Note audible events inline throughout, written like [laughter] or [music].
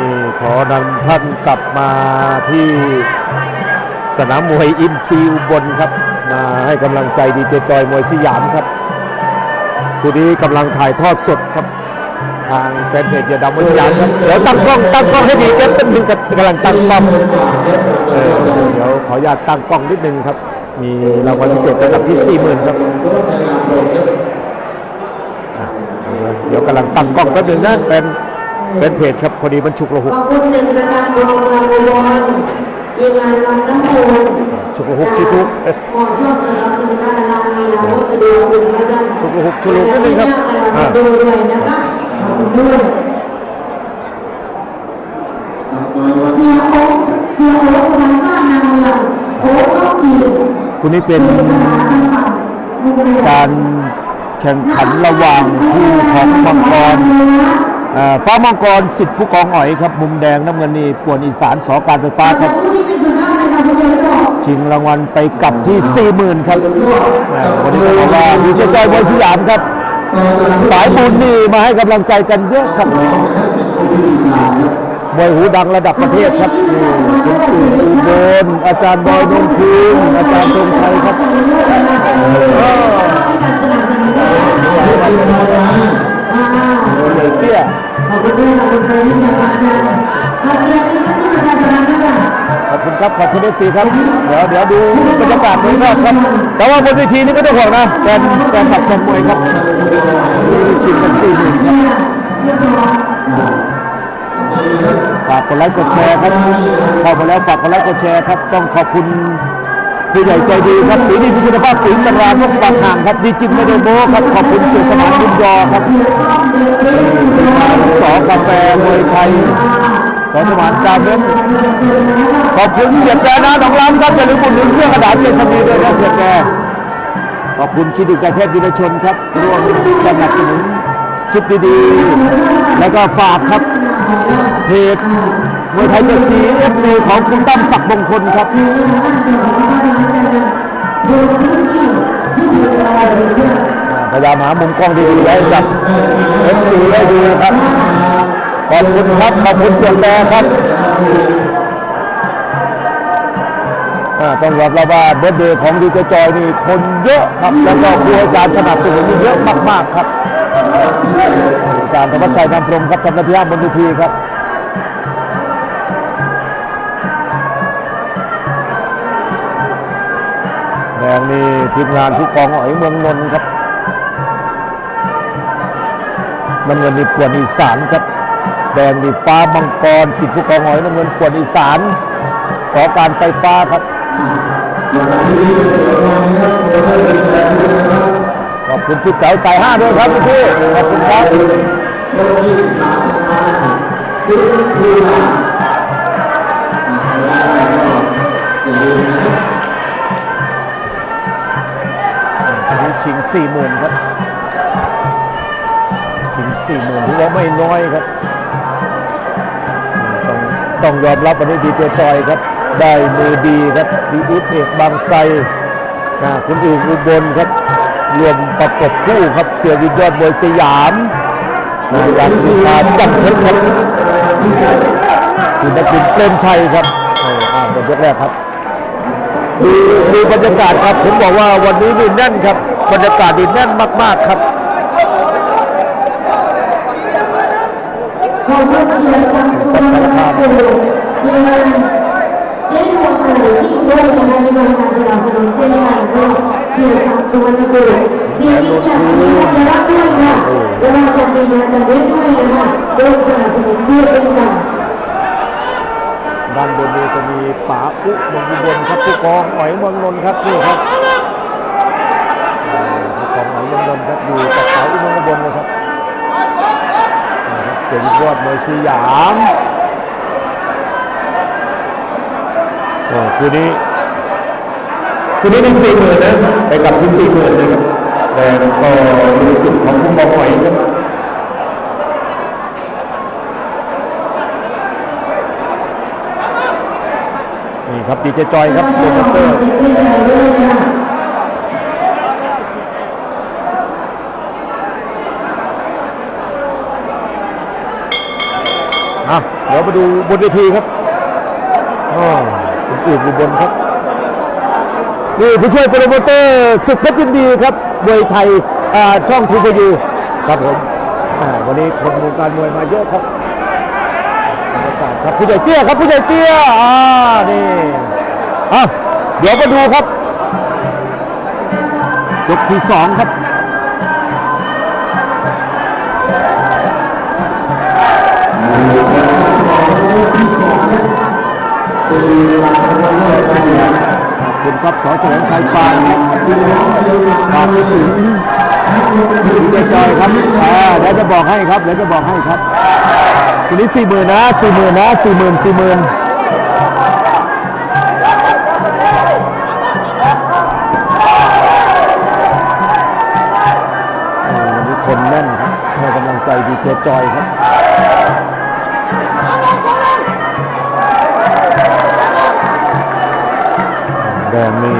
ี่ขอนำท่านกลับมาที่สนามมวยอินซีอุบลครับ มาให้กำลังใจดีเจจอยมวยสยามครับคู่นี้กำลังถ่ายทอดสดครับ ทางแฟนเพจย่าดำมวยสยามครับเดี๋ยวตั้งกล้องตั้งกล้องให้ดีครับตั้งนึงกับกำลังตั้งกล้องเออเดี๋ยวขออนุญาตตั้งกล้องนิดนึงครับ มีรางวัลพิเศษระดับที่สี่หมื่นครับเดี๋ยวกำลังตั้งกล้องแป๊บนึงนะเป็น เป็นเพจครับพอดีมันฉุกระหุขกอบคุณหนึ่งประการรองเมืองอุบลทีมงานลำน้ำมูลฉุกระหุกที่ทุกเอ๊ะมอบช่วงสนับสนุนการลานมีลาวัสดุคุณพระเจ้าฉุกระหุกฉุกระหุกนิดนึงครับอ่าดูด้วยนะคะขอบคุณด้วยเสียโอ๊คเสียโอ๊คสมัยสร้างนางเมืองโอ๊คต้องจีนคุณนี่เป็นสี่ปัญหาทางฝั่งมุมแดงการแข่งขันระหว่างคู่ของมังกรเอ่อ ฟ้ามังกรสิทธิ์ผู้กองอ๋อยครับ มุมแดงน้ำเงินนี่ปวนอีสานสอการไฟฟ้าครับชิงรางวัลไปกลับที่ 40,000 ครับวันนี้ก็ว่าอยู่ใกล้ๆบอยสยามครับสายบุญนี่มาให้กำลังใจกันเยอะครับมวยหูดังระดับประเทศครับนี่คุณตู่อุบลอาจารย์บอยนนทูลอาจารย์ธงชัยครับ เตี้ยขอบคุณด้วยขอบคุณด้วยที่มาอาจารย์มาเสียงที่ที่ประชาชนด้วยขอบคุณครับขอบคุณเอฟซีครับ เดี๋ยวเดี๋ยวดูบรรยากาศโดยรอบครับ แต่ว่าบนเวทีนี่ไม่ต้องห่วงนะแฟนแฟนขับแฟนมวยครับชิงกันสี่หมื่นฝากกดไลค์กดแชร์ครับเข้ามาแล้วฝากกดไลค์กดแชร์ครับ ต้องขอบคุณ ผู้ใหญ่ใจดีครับสีนี้พิจิตรภาพสีตำราพวกปากห่างครับดีจริงไม่ได้โม้ครับขอบคุณเสียสมานบุญยอครับสอกาแฟมวยไทยสอสมานจาเม้นขอบคุณเสียแกนะน้องล้ำครับอย่าลืมอุดหนุนเครื่องกระดาษเจสมีด้วยนะเสียแกขอบคุณคิดดีใจแพทย์วิรชนครับร่วมสนับสนุนคิดดีๆแล้วก็ฝากครับเพจ มวยไทยเจ็ดสีเอฟซีของคุณตั้มศักดิ์มงคลครับพยายามหามุมกล้องดีๆไว้กับเอฟซีได้ดูครับ ขอบคุณครับ ขอบคุณเสียงแกครับต้องยอมรับว่าเบอร์เดย์ของดีเจจอยนี่คนเยอะครับ แล้วก็ครูอาจารย์สนับสนุนนี่เยอะมากๆครับอาจารย์ธวัชชัยนำพรมครับทำหน้าที่บนเวทีครับ งนี่ทีมงานผู้กองอ๋อยเมืองนนท์ครับน้ำเงินนี่ปวนอีสานครับแดงนี่ฟ้ามังกรสิทธิผู้กองอ๋อยน้ำเงินปวนอีสานขอการไฟฟ้าครับขอบคุณพี่เก๋าสายห้าด้วยครับพี่พี่ขอบคุณครับ สี่หมื่นครับชิงสี่หมื่นถือว่าไม่น้อยครับ ต้องต้องยอมรับวันนี้ดีเจจอยครับ ได้มือดีครับดีอุดเอกบางไทรนะคุณอื่นอุบลครับ รวมประกบคู่ครับ เสียวินยอดมวยสยามนายการสุภาจับเพชรครับคุณนักบินเปรมชัยครับโอ้อ่าเป็นยกแรกครับ ดูดูบรรยากาศครับ ผมบอกว่าวันนี้นี่แน่นครับ บรรยากาศนี่แน่นมากๆครับขอบคุณเสียสังสุวรรณภูทีมงานเจ๊ดวงอะไรสิ่งด้วยนะคะที่มาการสนับสนุนเจ๊งานเสียสังสุวรรณภูเสียยิ่งใหญ่เสียยรักด้วยค่ะเวลาจะมีชาจันเด็ดด้วยนะคะร่วมสนับสนุนด้วยเช่นกัน ด้านบนนี้จะมีป๋าอุเมืองบลครับผู้กองอ๋อยเมืองนนท์ครับนี่ครับผู้กองอ๋อยเมืองนนท์ครับอยู่กับป๋าอุเมืองบลเลยครับนี่ครับเสียงยอดมวยสยามคู่นี้คู่นี้เป็นสี่หมื่นนะไปกับที่สี่หมื่นนะครับแต่ก็รู้สึกของคุณบอกหอยครับนี่ครับ ดีเจจอยครับโปรโมเตอร์เสียชื่อใจด้วยค่ะอะเดี๋ยวมาดูบนเวทีครับอ๋อคุณอูบอุบลครับ นี่ผู้ช่วยโปรโมเตอร์สุดเพชรยินดีครับมวยไทยช่องทูพยูครับผมวันนี้คนวงการมวยมาเยอะครับครับผู้ใหญ่เตี้ยครับผู้ใหญ่เตี้ยอ่านี่ อะเดี๋ยวมาดูครับยกที่สองครับขอบคุณครับสอแสวงชัยปานครับพี่น้องเซียวหลักฝากไปถึงคุณเจจอยครับเดี๋ยวจะบอกให้ครับเดี๋ยวจะบอกให้ครับทีนี้สี่หมื่นนะสี่หมื่นนะสี่หมื่นสี่หมื่น จอยครับแดงนี่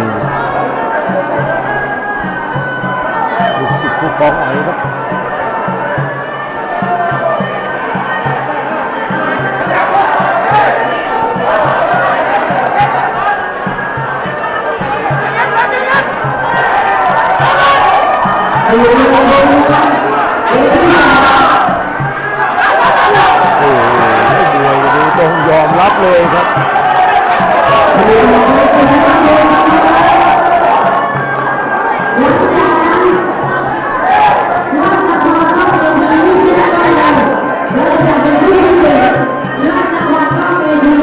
ลูกศิษย์ผู้กองไอ้ครับ รเข้าเวที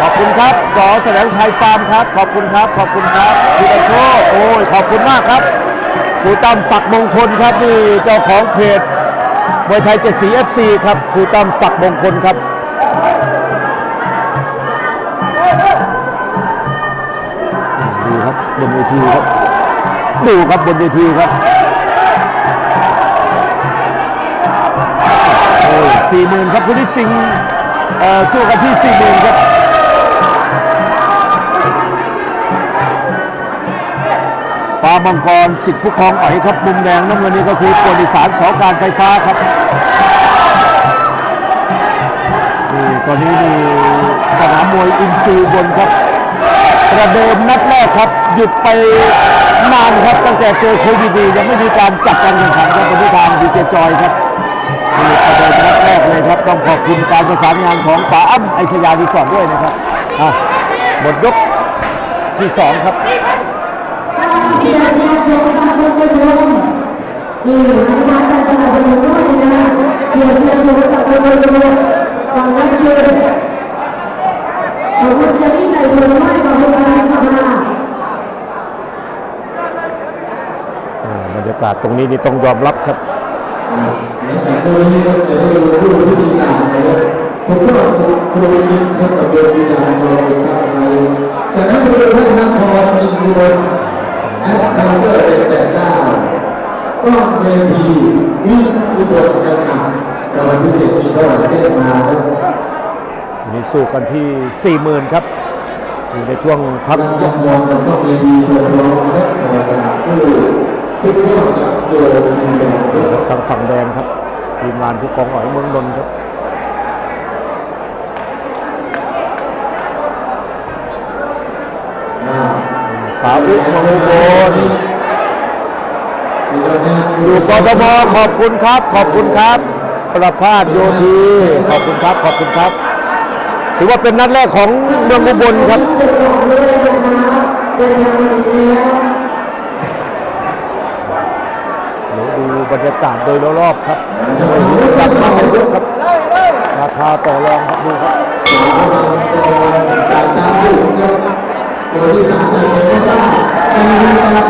ขอบคุณครับสอแสดงชัยฟาร์มครับ ขอบคุณครับ ขอบคุณครับพี่โชคโอ้ย ขอบคุณมากครับ ครูตั้มศักมงคลครับนี่เจ้าของเพจมวยไทยเจ็ดสีเอฟซีครับครูตั้มศักมงคลครับดูครับบนเวทีครับดูครับบนเวทีครับโอ้ยสี่หมื่นครับคุณนิสิงเอ่อสู้กันที่สี่หมื่นครับ มังกรสิทธิผู้ครองอ๋อยครับมุมแดงน้ำเงินนี้ก็คือปวดอีสานสอการไฟฟ้าครับนี่ตอนนี้นี่สนามมวยอินซีบนครับประเดิมนัดแรกครับหยุดไปนานครับตั้งแต่เจอโควิดยังไม่มีการจัดการแข่งขันครับเป็นที่ทางดีเจจอยครับนี่ประเดิมนัดแรกเลยครับต้องขอบคุณการประสานงานของป๋าอ้ำไอชยาดีสอร์ทด้วยนะครับอะหมดยกที่สองครับ เสียเสียชมสังคมผู้ชมนี่อนุมัติการสนับสนุนด้วยนะเสียเสียชมสังคมผู้ชมฟังรับยืนขอบคุณเสียมิ่งไก่ชมด้วยขอบคุณชายธรรมดาอ่าบรรยากาศตรงนี้นี่ต้องยอมรับครับหลังจากนี้จะได้รู้ผู้พิธีการนะครับสุดยอดสุดโควิดครับกับเดือนมีนาคมครับในจากนั้นบริเวณนครอินทร์ แอดทาวเวอร์เจ็ดแปดเก้าก้อนเวทีวิ่งอุบลกันหนักรางวัลพิเศษมีเท่าไหร่แจ้งมาครับวันนี้สู้กันที่ 40,000 ครับ อยู่ในช่วงพักนักยกมองแล้วก็เวทีเปิดร้องและมาจากผู้สุดยอดกับโยทีมแดงทางฝั่งแดงครับ ทีมงานผู้กองหอยเมืองนนท์ครับ สาธุมงคลอยู่กทมขอบคุณครับ ขอบคุณครับ ประภาสโยธีขอบคุณครับ ขอบคุณครับ ถือว่าเป็นนัดแรกของเมืองอุบลครับสึกของด้วยนะคะเดินทางมาถึงแล้วเดี๋ยวดูบรรยากาศโดยรอบๆครับจัดมาให้เยอะครับ ราคาต่อรองครับดูครับ โดยที่สามนะครับ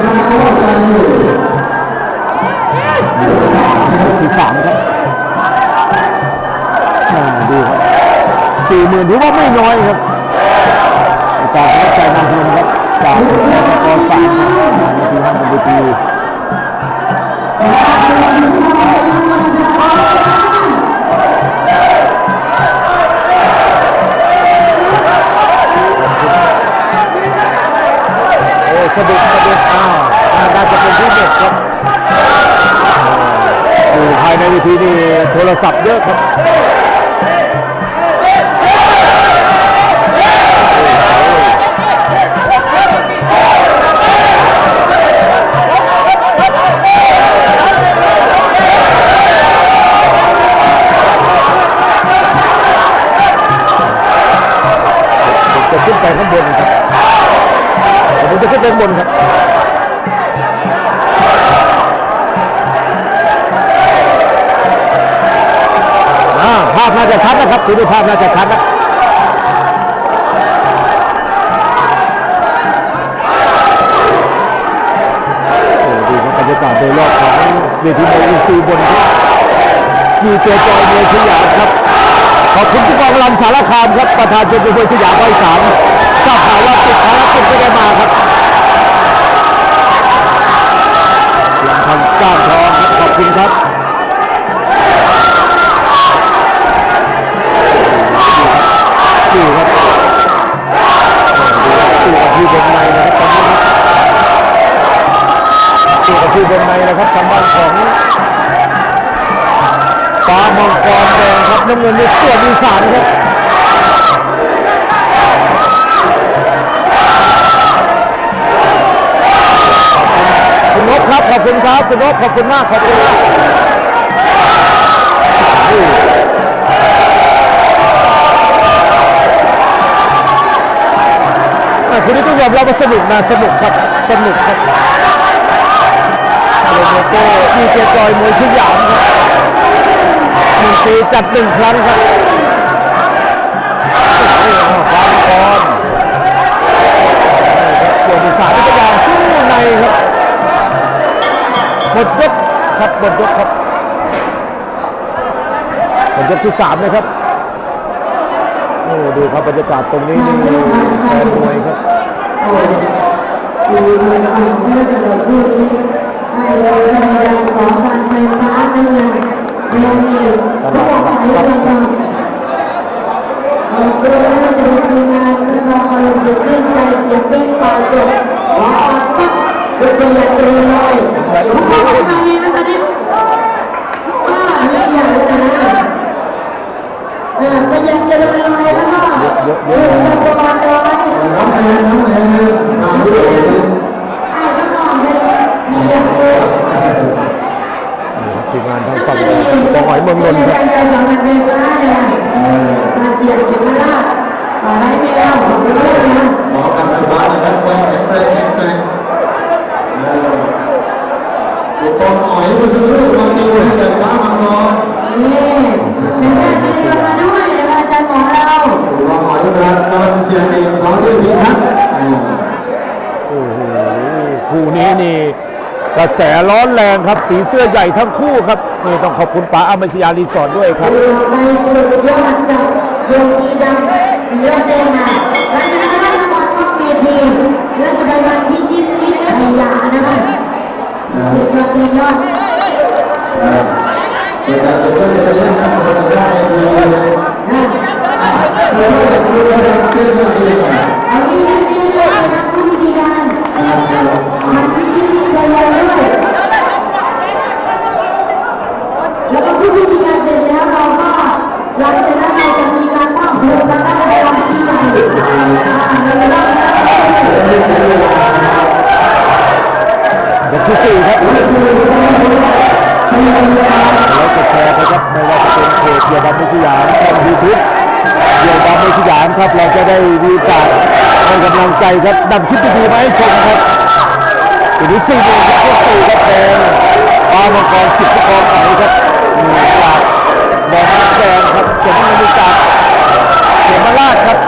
ยกสามนะครับดีครับสี่หมื่นถือว่าไม่น้อยครับจากนัใจนำเนครันะครับที่ทำเป็นปี ทีโอ้สะดุดสะดุดอ้าวน่าจะเป็นที่เด็ดครับอยู่ภายในเวิธีนี่โทรศัพท์เยอะครับจะขึ้นไปข้างบนครับ ผมจะขึ้นไปบนครับภาพน่าจะชัดนะครับดูภาพน่าจะชัดนะโอ้ดีครับบรรยากาศโดยรอบของเวทีมวยอินซีบนครับมีเจจอยมวยสยามครับ ขอบคุณผู้กองรันสารคามครับ ประธานชมรมมวยสยามร้อยสามทราบข่าวว่า ครับ ขอบคุณครับ คุณนกขอบคุณมาก ขอบคุณมากคุณนี่ต้องยอมรับว่าสนุกนะสนุกครับ สนุกครับโลโมโก้ดีเจจอยมวยสยามครับหนึ่งปีจัดหนึ่งครั้งครับ มดยกครับหมดยกครับหมดยกที่สามนะครับโอ้ดูครับบรรยากาศตรงนี้นี่แฟนมวยครับสี่หมื่นบาทได้สำหรับผู้นี้ให้เลยรางวัลสองพันไฟฟ้านั่นเองเดี๋ยวนี้เขาบอกไปเลยว่าขอบคุณที่จะทีมงานและรอคอยเสียชื่นใจเสียงเบ้งป่าสดขอปั๊บรถ เบียร์เจอเลยผมบอกไปนะตอนนี้ว่าเรื่องอย่างนั้นะเออไปยังเจริญลยแล้วก็เออสปอร์ตลยน้องแอนน้องแอนมาด้วยไอ้ก็มองเลยมีอย่างเดียวทีมงานทางฝั่งบองหอยเมืองนนท์ เมื่อสักครู่มาตีให้แก่ฟ้ามังกรนี่ในแพทย์มีชวนมาด้วยนะคะอาจารย์หมอเราอุปกรณ์อ่อยนะครับตอนเสียงเอกสองที่พิทักษ์โอ้โหคู่นี้นี่กระแสร้อนแรงครับสีเสื้อใหญ่ทั้งคู่ครับนี่ต้องขอบคุณป๋าอเมชยารีสอร์ทด้วยครับเรือในสุดยอดกับโยกีดำมียอดเจมาหลังจากนั้นก็ได้รางวัลท็อปเวทีและจะไปวัน เจยอดเจยอดเกิดการเสียเพื่อนะเล่นนักบอลได้ดีเลยเชื่อว่าคุณจะเล่นได้ดีกว่าเอาอีกนิด ครับนำคิดดีๆมาให้ชมครับทีนี้สี่โมงครับยกสี่ครับแดงปามังกรสิบกองไหนครับมีจากแดงแดงครับเจ็ดนาฬิกาเขมราชครับ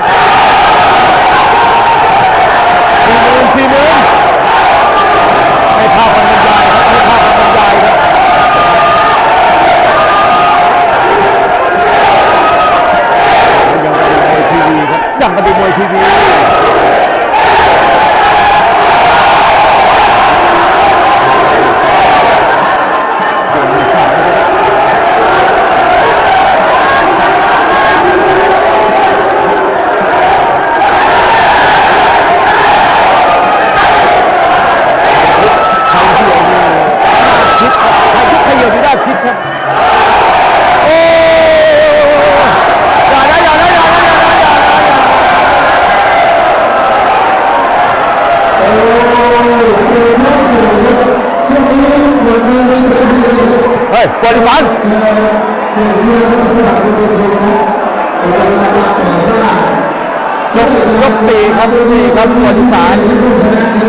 Yeah. [laughs] เฮ้ยบริวารเจอเสียเสียของสาวผู้ชมนะเป็นการก่อสร้ายกยกตีครับตีครับบริสาร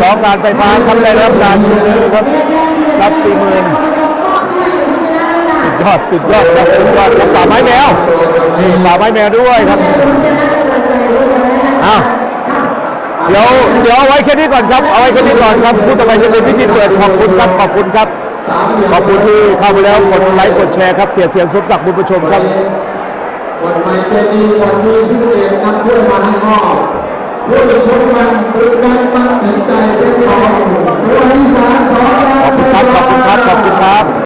สองการไฟฟ้าครับได้รับการชูมือครับรับตีหมื่นยอดสุดยอดครับสุดยอดครับป่าไม้แมวนี่ป่าไม้แมวด้วยครับอ้าวเดี๋ยวเดี๋ยวเอาไว้แค่นี้ก่อนครับ เอาไว้แค่นี้ก่อนครับพูดต่อไปจะเป็นพิธีเปิดขอบคุณครับขอบคุณครับ ขอบคุณที่เข้ามาแล้วกดไลค์กดแชร์ครับเสียเสียงสมศักดิ์บุญประชมครับวันใหม่เจดีย์วันนี้ซึ่งเองนำถ้วยมาให้มอบผู้ชมมันตื่นเต้นตั้งใจเรียบร้อยวันที่สามสองขอบคุณครับขอบคุณครับขอบคุณครับ